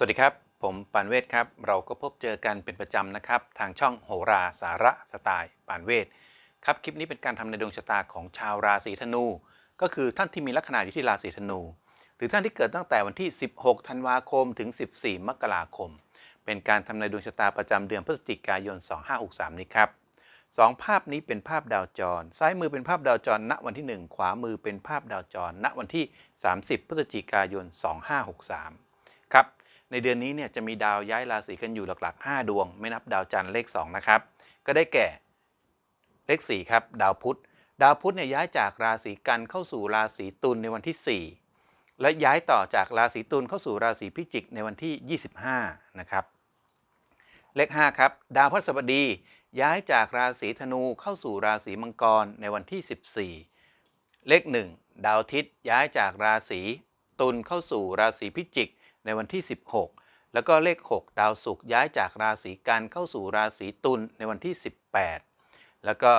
สวัสดีครับ ผมปานเวศครับ เราก็พบเจอกันเป็นประจำนะครับ ทางช่องโหราสาระสไตล์ปานเวศครับคลิปนี้เป็นการทำในดวงชะตาของชาวราศีธนู ก็คือท่านที่มีลัคนาอยู่ที่ราศีธนู หรือท่านที่เกิดตั้งแต่วันที่ 16 ธันวาคมถึง 14 มกราคม เป็นการทำในดวงชะตาประจำเดือนพฤศจิกายน 2563 นี้ครับสองภาพนี้เป็นภาพดาวจร ซ้ายมือเป็นภาพดาวจร ณวันที่ 1 ขวามือเป็นภาพดาวจร ณวันที่ 30 พฤศจิกายน 2563 ครับ ในเดือนนี้เนี่ยจะมีดาวย้ายราศีกันอยู่หลักๆ 5 ดวง ไม่นับดาวจันทร์เลข2นะครับก็ได้แก่เลข4ครับดาวพุธดาวพุธเนี่ยย้ายจากราศีกันเข้าสู่ราศีตุลในวันที่ 4 และย้ายต่อจากราศีตุลเข้าสู่ราศีพิจิกในวันที่ 25 นะครับ เลข5ครับดาวพฤหัสบดีย้ายจากราศีธนูเข้าสู่ราศีมังกรในวันที่ 14 เลข 1 ดาวอาทิตย์ย้ายจากราศีตุลเข้าสู่ราศีพิจิก ในวันที่ 16 แล้วก็เลข 6 ดาวศุกร์ย้ายจากราศีกันเข้าสู่ราศีตุลในวันที่ 18 แล้วก็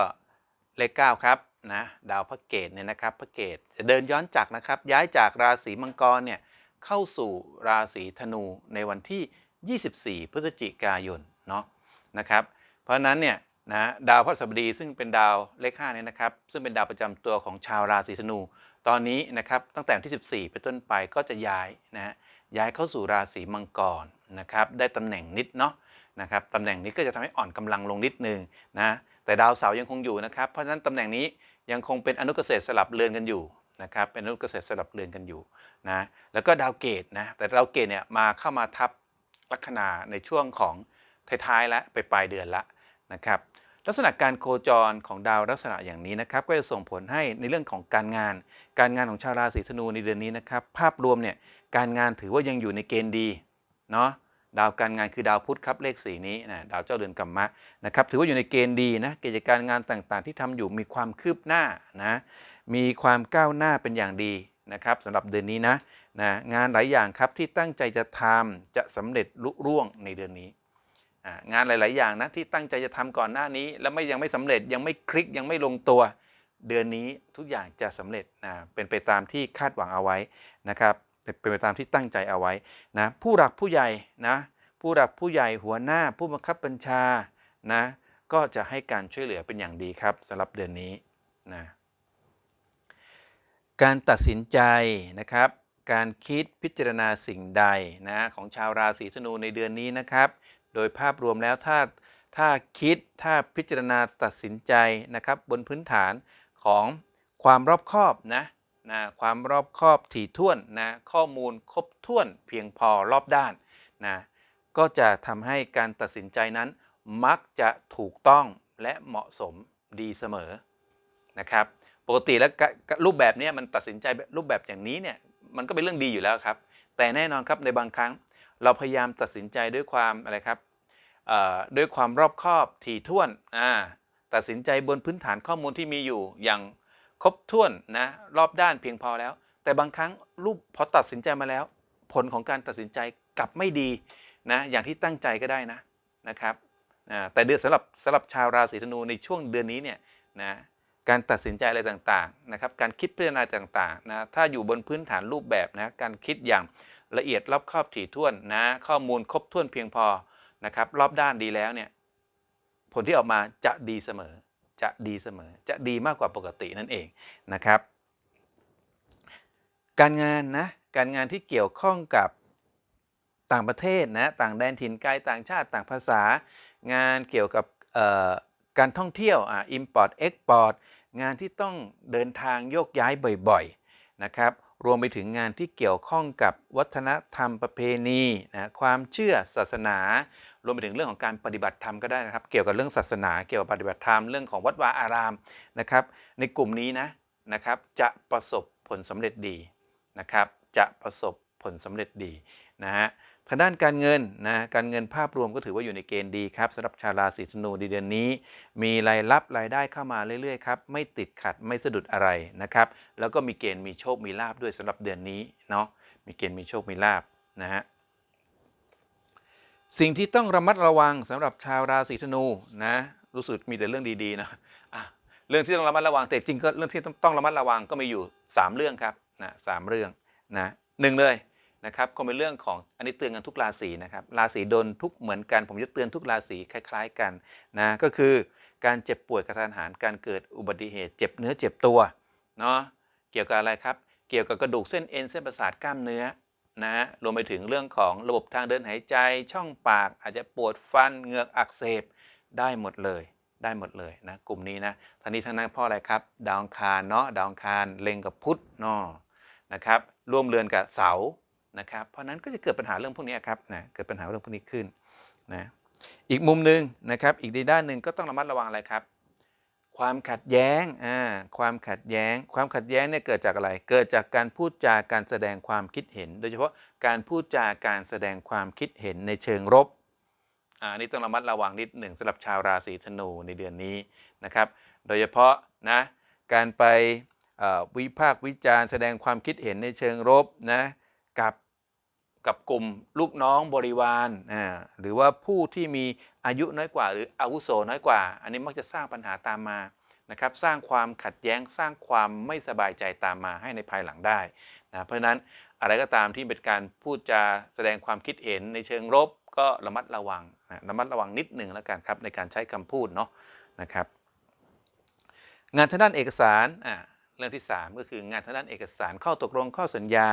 เลข 9 ครับนะดาวพระเกตเนี่ยนะครับพระเกตจะเดินย้อนจากนะครับ ย้ายจากราศีมังกรเนี่ยเข้าสู่ราศีธนูในวันที่ 24 พฤศจิกายนเนาะนะครับ เพราะฉะนั้นเนี่ยนะดาวพฤหัสบดีซึ่งเป็นดาวเลข5เนี่ยนะครับซึ่งเป็นดาวประจำตัวของชาวราศีธนู ตอนนี้นะครับตั้งแต่วันที่ 14 เป็นต้นไปก็จะย้ายนะฮะ ย้ายเข้าสู่ราศีมังกรนะครับได้ตำแหน่งนิดเนาะนะครับตำแหน่งนี้ก็จะทำให้อ่อนกำลังลงนิดนึงนะแต่ดาวเสาร์ยังคงอยู่นะครับ เพราะฉะนั้นตำแหน่งนี้ยังคงเป็นอนุเกษตรสลับเรือนกันอยู่นะครับเป็นอนุเกษตรสลับเรือนกันอยู่นะแล้วก็ดาวเกตนะแต่ดาวเกตเนี่ยมาเข้ามาทับลัคนาในช่วงของท้ายๆและไปปลายเดือนละนะครับลักษณะการโคจรของดาวลักษณะอย่างนี้นะครับก็จะส่งผลให้ในเรื่องของการงาน การงานของชาวราศีธนูในเดือนนี้นะครับภาพรวมเนี่ย การงานถือว่ายังอยู่ในเกณฑ์ดีเนาะดาวการงานคือดาวพุธครับเลขสีนี้นะดาวเจ้าเดือนกัมมะนะครับถือว่าอยู่ในเกณฑ์ดีนะกิจการงานต่างๆ ที่ทำอยู่มีความคืบหน้านะมีความก้าวหน้าเป็นอย่างดีนะครับสำหรับเดือนนี้นะนะงานหลายอย่างครับที่ตั้งใจจะทำจะสำเร็จลุร่วงในเดือนนี้ งานหลาย ๆ อย่างนะที่ตั้งใจจะทำก่อนหน้านี้ แล้วไม่ยังไม่สำเร็จยังไม่คลิกยังไม่ลงตัวเดือนนี้ทุกอย่างจะสำเร็จนะเป็นไปตามที่คาดหวังเอาไว้นะครับ เป็นไปตามที่ตั้งใจเอาไว้นะผู้หลักผู้ใหญ่นะผู้หลักผู้ใหญ่หัวหน้าผู้บังคับบัญชานะก็จะให้การช่วยเหลือเป็นอย่างดีครับสำหรับเดือนนี้นะการตัดสินใจนะครับ การคิดพิจารณาสิ่งใดนะของชาวราศีธนูในเดือนนี้นะครับ โดยภาพรวมแล้วถ้าถ้าคิดถ้าพิจารณาตัดสินใจนะครับบนพื้นฐานของความรอบคอบนะ นะความรอบคอบถี่ถ้วนนะข้อมูลครบถ้วนเพียงพอรอบด้านนะก็จะทำให้การตัดสินใจนั้น มักจะถูกต้องและเหมาะสมดีเสมอนะครับปกติแล้วรูปแบบนี้มันตัดสินใจรูปแบบอย่างนี้เนี่ยมันก็เป็นเรื่องดีอยู่แล้วครับ แต่แน่นอนครับในบางครั้งเราพยายามตัดสินใจด้วยความอะไรครับด้วยความรอบคอบถี่ถ้วนตัดสินใจบนพื้นฐานข้อมูลที่มีอยู่อย่าง ครบถ้วนนะรอบด้านเพียงพอแล้ว แต่บางครั้งรูปพอตัดสินใจมาแล้ว ผลของการตัดสินใจกลับไม่ดีนะอย่างที่ตั้งใจก็ได้นะนะครับแต่เดือนสำหรับสำหรับชาวราศีธนูในช่วงเดือนนี้เนี่ยนะการตัดสินใจอะไรต่างๆนะครับการคิดพิจารณาต่างๆนะถ้าอยู่บนพื้นฐานรูปแบบนะการคิดอย่างละเอียดรอบครอบถี่ถ้วนนะข้อมูลครบถ้วนเพียงพอนะครับรอบด้านดีแล้วเนี่ยผลที่ออกมาจะดีเสมอ จะดีเสมอ จะดีมากกว่าปกตินั่นเองนะครับ การงานนะ การงานที่เกี่ยวข้องกับต่างประเทศนะ ต่างแดนถิ่นไกล ต่างชาติ ต่างภาษา งานเกี่ยวกับการท่องเที่ยวอ่า import export งานที่ต้องเดินทางโยกย้ายบ่อยๆนะครับรวมไปถึงงานที่เกี่ยวข้องกับวัฒนธรรมประเพณีนะความเชื่อศาสนา รวมไปถึงเรื่องของการปฏิบัติธรรมก็ได้นะครับ เกี่ยวกับเรื่องศาสนา เกี่ยวกับปฏิบัติธรรมเรื่องของวัดวาอารามนะครับ ในกลุ่มนี้นะนะครับ จะประสบผลสำเร็จดีนะครับ จะประสบผลสำเร็จดีนะฮะทางด้านการเงินนะการเงินภาพรวมก็ถือว่าอยู่ในเกณฑ์ดีครับสำหรับชาวราศีธนูในเดือนนี้ มีรายรับรายได้เข้ามาเรื่อยๆครับไม่ติดขัดไม่สะดุดอะไรนะครับ แล้วก็มีเกณฑ์มีโชคมีลาบด้วยสำหรับเดือนนี้เนาะมีเกณฑ์มีโชคมีลาบนะฮะ สิ่งที่ต้องระมัดระวังสำหรับชาวราศีธนูนะรู้สึกมีแต่เรื่องดีๆนะะเรื่องที่ต้องระมัดระวังแต่จริงก็เรื่องที่ต้องต้องระมัดระวังก็มีอยู่ 3 เรื่องครับนะสามเรื่องนะหนึ่งเลยนะครับก็เป็นเรื่องของอันนี้เตือนกันทุกราศีนะครับราศีโดนทุกเหมือนกัน ผมจะเตือนทุกราศีคล้าย ๆกันนะก็คือการเจ็บป่วยกระทันหันการเกิดอุบัติเหตุ เจ็บเนื้อเจ็บตัวเนาะเกี่ยวกับอะไรครับ เกี่ยวกับกระดูกเส้นเอ็นเส้นประสาทกล้ามเนื้อ นะรวมไปถึงเรื่องของระบบทางเดินหายใจช่องปาก อาจจะปวดฟันเหงือกอักเสบได้หมดเลยได้หมดเลยนะกลุ่มนี้นะทั้งนี้ทั้งนั้นเพราะอะไรครับดาวคารเนาะดาวคารเล็งกับพุธเนาะนะครับร่วมเรือนกับเสานะครับเพราะฉะนั้นก็จะเกิดปัญหาเรื่องพวกนี้ครับนะเกิดปัญหาเรื่องพวกนี้ขึ้นนะอีกมุมหนึ่งนะครับอีกในด้านหนึ่งก็ต้องระมัดระวังอะไรครับ ความขัดแย้งอ่าความขัดแย้ง ความขัดแย้งเนี่ยเกิดจากอะไร เกิดจากการพูดจาการแสดงความคิดเห็น โดยเฉพาะการพูดจาการแสดงความคิดเห็นในเชิงรบอ่านี้ต้องระมัดระวังนิดหนึ่งสำหรับชาวราศีธนูในเดือนนี้นะครับ โดยเฉพาะนะการไปอ่อวิพากษ์วิจารณ์แสดงความคิดเห็นในเชิงรบนะกับ กับกลุ่มลูกน้องบริวารอ่าหรือว่าผู้ที่มีอายุน้อยกว่า หรืออาวุโสน้อยกว่า อันนี้มักจะสร้างปัญหาตามมานะครับสร้างความขัดแย้งสร้างความไม่สบายใจตามมาให้ในภายหลังได้นะเพราะฉะนั้นอะไรก็ตามที่เป็นการพูดจาแสดงความคิดเห็นในเชิงรบก็ระมัดระวังนะระมัดระวังนิดหนึ่งแล้วกันครับในการใช้คำพูดเนาะนะครับงานทางด้านเอกสารอ่า เรื่องที่ 3 ก็คืองานทางด้านเอกสารข้อตกลงข้อสัญญา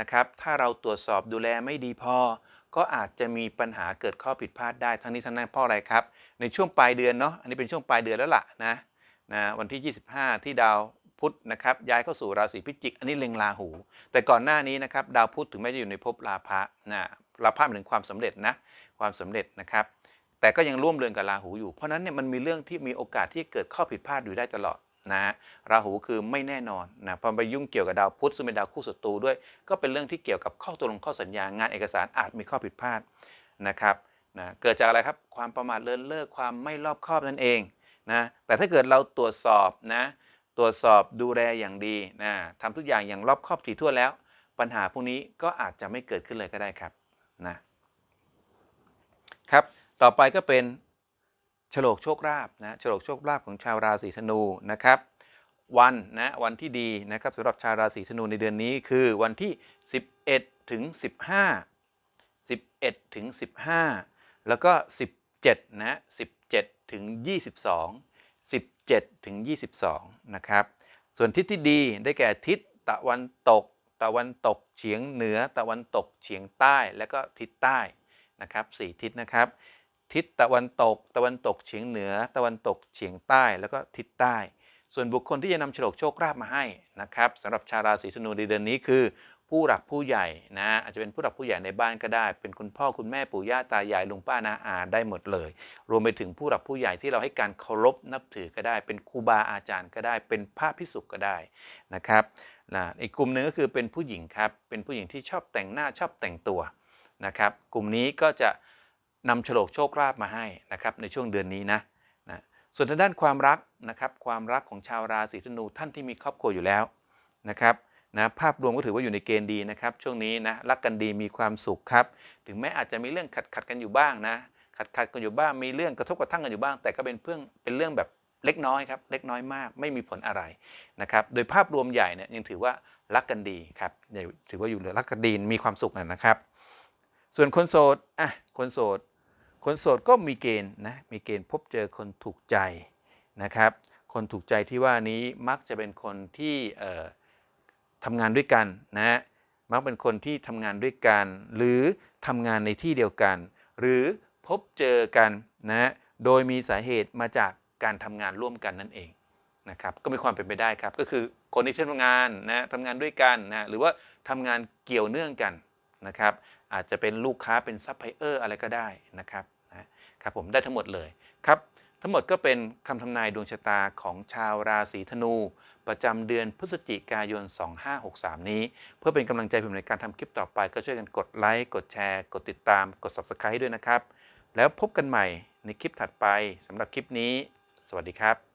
นะครับถ้าเราตรวจสอบดูแลไม่ดีพอ ก็อาจจะมีปัญหาเกิดข้อผิดพลาดได้ทั้งนี้ทั้งนั้นเพราะอะไรครับ ในช่วงปลายเดือนเนาะอันนี้เป็นช่วงปลายเดือนแล้วล่ะนะนะวันที่ 25 ที่ดาวพุธนะครับย้ายเข้าสู่ราศีพิจิก อันนี้เล็งราหู แต่ก่อนหน้านี้นะครับดาวพุธถึงแม้จะอยู่ในภพราพะนะราพะหมายถึงความสำเร็จนะความสำเร็จนะครับแต่ก็ยังร่วมเรือนกับราหูอยู่เพราะนั้นเนี่ยมันมีเรื่องที่มีโอกาสที่เกิดข้อผิดพลาดอยู่ได้ตลอด นะฮะราหูคือไม่แน่นอนนะพอไปยุ่งเกี่ยวกับดาวพุธซึ่งเป็นดาวคู่ศัตรูด้วย ก็เป็นเรื่องที่เกี่ยวกับข้อตกลงข้อสัญญางานเอกสารอาจมีข้อผิดพลาดนะครับนะเกิดจากอะไรครับความประมาทเลินเล่อความไม่รอบคอบนั่นเองนะแต่ถ้าเกิดเราตรวจสอบนะตรวจสอบดูแลอย่างดีนะทำทุกอย่างอย่างรอบคอบถี่ถ้วนแล้ว ปัญหาพวกนี้ก็อาจจะไม่เกิดขึ้นเลยก็ได้ครับนะครับ ต่อไปก็เป็น ฉลกโชคลาภนะฉลกโชคลาภของชาวราศีธนูนะครับ วันนะวันที่ดีนะครับสำหรับชาวราศีธนูในเดือนนี้คือวันที่ 11ถึง15 11ถึง15 แล้วก็ 17นะ17ถึง22 17ถึง22นะครับส่วนทิศที่ดีได้แก่ทิศตะวันตก ตะวันตกเฉียงเหนือ ตะวันตกเฉียงใต้ และก็ทิศใต้นะครับสี่ทิศนะครับ ทิศตะวันตก ตะวันตกเฉียงเหนือ ตะวันตกเฉียงใต้ แล้วก็ทิศใต้ ส่วนบุคคลที่จะนำโฉลกโชคลาภมาให้นะครับสำหรับชาวราศีธนูในเดือนนี้คือ ผู้หลักผู้ใหญ่นะอาจจะเป็นผู้หลักผู้ใหญ่ในบ้านก็ได้ เป็นคุณพ่อคุณแม่ปู่ย่าตายายลุงป้านาอาได้หมดเลย รวมไปถึงผู้หลักผู้ใหญ่ที่เราให้การเคารพนับถือก็ได้ เป็นครูบาอาจารย์ก็ได้ เป็นพระพิสุก็ได้นะครับนะอีกกลุ่มหนึ่งก็คือเป็นผู้หญิงครับเป็นผู้หญิงที่ชอบแต่งหน้าชอบแต่งตัวนะครับกลุ่มนี้ก็จะ นำโฉลกโชคลาภมาให้นะครับในช่วงเดือนนี้นะนะส่วนทางด้านความรักนะครับความรักของชาวราศีธนูท่านที่มีครอบครัวอยู่แล้วนะครับนะภาพรวมก็ถือว่าอยู่ในเกณฑ์ดีนะครับช่วงนี้นะรักกันดีมีความสุขครับ ถึงแม้อาจจะมีเรื่องขัดขัดกันอยู่บ้างนะขัดขัดกันอยู่บ้างมีเรื่องกระทบกระทั่งกันอยู่บ้าง แต่ก็เป็นเพื่องเป็นเรื่องแบบเล็กน้อยครับเล็กน้อยมากไม่มีผลอะไรนะครับโดยภาพรวมใหญ่เนี่ยยังถือว่ารักกันดีครับถือว่าอยู่รักกันดีมีความสุขนะครับ ส่วนคนโสดอะคนโสด คนโสดก็มีเกณฑ์นะมีเกณฑ์พบเจอคนถูกใจนะครับ คนถูกใจที่ว่านี้มักจะเป็นคนที่ทำงานด้วยกันนะฮะมักเป็นคนที่ทำงานด้วยกัน หรือทำงานในที่เดียวกัน หรือพบเจอกันนะโดยมีสาเหตุมาจากการทำงานร่วมกันนั่นเองนะครับก็มีความเป็นไปได้ครับ ก็คือคนที่ทำงานนะทำงานด้วยกันนะหรือว่าทำงานเกี่ยวเนื่องกันนะครับอาจจะเป็นลูกค้าเป็นซัพพลายเออร์อะไรก็ได้นะครับ ครับผมได้ทั้งหมดเลยครับทั้งหมดก็เป็นคำทำนายดวงชะตาของชาวราศีธนู ประจำเดือนพฤศจิกายน 2563 นี้ เพื่อเป็นกำลังใจผมในการทำคลิปต่อไป ก็ช่วยกันกดไลค์กดแชร์ กดติดตาม กด Subscribe ให้ด้วยนะครับ แล้วพบกันใหม่ในคลิปถัดไปสำหรับคลิปนี้ สวัสดีครับ